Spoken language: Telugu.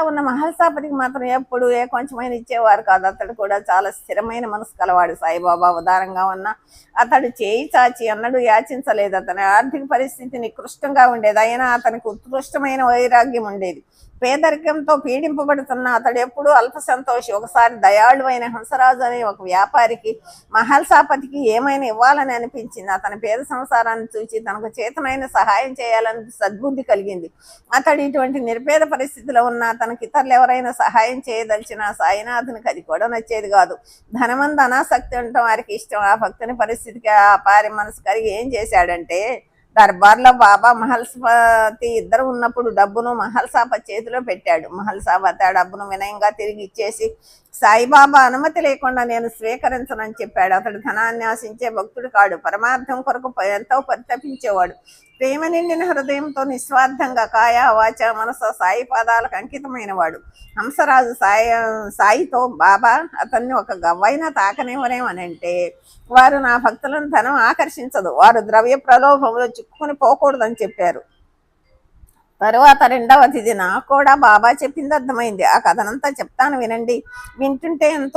ఇంట్లో ఉన్న మహల్సాపతికి మాత్రం ఎప్పుడు ఏ కొంచెమైనా ఇచ్చేవారు కాదు. అతడు కూడా చాలా స్థిరమైన మనసు కలవాడు. సాయిబాబా ఉదారంగా ఉన్న అతడు చేయి చాచి అన్నడు యాచించలేదు. అతని ఆర్థిక పరిస్థితి నికృష్టంగా ఉండేది. అయినా అతనికి ఉత్కృష్టమైన వైరాగ్యం ఉండేది. పేదరికంతో పీడింపబడుతున్న అతడు ఎప్పుడూ అల్ప సంతోషి ఒకసారి దయాళువైన హంసరాజు అనే ఒక వ్యాపారికి మహల్సాపతికి ఏమైనా ఇవ్వాలని అనిపించింది. అతని పేద సంసారాన్ని చూచి తనకు చేతనైన సహాయం చేయాలని సద్బుద్ధి కలిగింది. అతడు ఇటువంటి నిర్పేద పరిస్థితిలో ఉన్న తనకి ఇతరులు ఎవరైనా సహాయం చేయదలిచిన సాయినాథునికి అది కూడా నచ్చేది కాదు. ధనమంది అనాసక్తి ఉండటం వారికి ఇష్టం. ఆ భక్తుని పరిస్థితికి ఆ పారి మనసు కలిగి ఏం చేశాడంటే దర్బార్లో బాబా మహల్సపతి ఇద్దరు ఉన్నప్పుడు డబ్బును మహల్సాప చేతిలో పెట్టాడు. మహల్సాపతి ఆ డబ్బును వినయంగా తిరిగి ఇచ్చేసి సాయిబాబా అనుమతి లేకుండా నేను స్వీకరించనని చెప్పాడు. అతడు ధనాన్ని ఆశించే భక్తుడు కాడు. పరమార్థం కొరకు ఎంతో పరితపించేవాడు. ప్రేమ నిండిన హృదయంతో నిస్వార్థంగా కాయ వాచ మనస సాయి పాదాలకు అంకితమైన వాడు హంసరాజు సాయి సాయితో బాబా అతన్ని ఒక గవ్వైనా తాకనివ్వరేమని అంటే వారు నా భక్తులను ధనం ఆకర్షించదు. వారు ద్రవ్య ప్రలోభంలో చిక్కుకుని పోకూడదని చెప్పారు. తరువాత రెండవ తిథి నాకు కూడా బాబా చెప్పింది అర్థమైంది. ఆ కథనంతా చెప్తాను వినండి. వింటుంటే ఎంతో